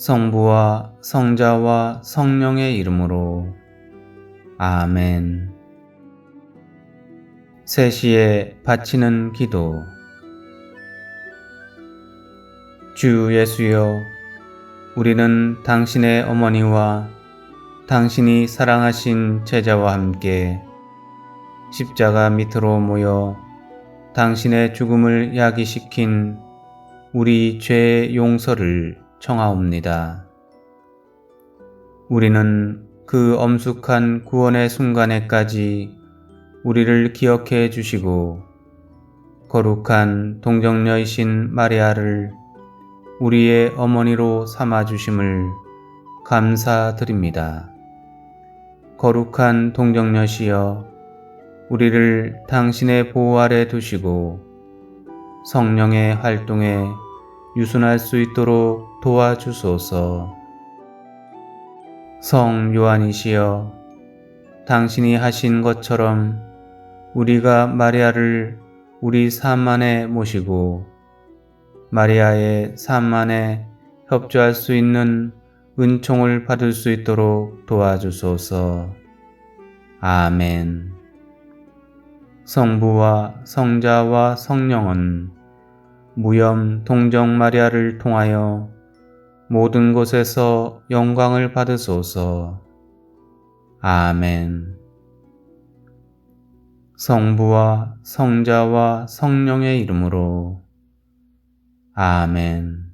성부와 성자와 성령의 이름으로 아멘. 세시에 바치는 기도 주 예수여 우리는 당신의 어머니와 당신이 사랑하신 제자와 함께 십자가 밑으로 모여 당신의 죽음을 야기시킨 우리 죄의 용서를 청하옵니다. 우리는 그 엄숙한 구원의 순간에까지 우리를 기억해 주시고 거룩한 동정녀이신 마리아를 우리의 어머니로 삼아 주심을 감사드립니다. 거룩한 동정녀시여 우리를 당신의 보호 아래 두시고 성령의 활동에 유순할 수 있도록 도와주소서. 성 요한이시여, 당신이 하신 것처럼 우리가 마리아를 우리 삶 안에 모시고 마리아의 삶 안에 협조할 수 있는 은총을 받을 수 있도록 도와주소서. 아멘. 성부와 성자와 성령은 무염 동정 마리아를 통하여 모든 곳에서 영광을 받으소서. 아멘. 성부와 성자와 성령의 이름으로 아멘.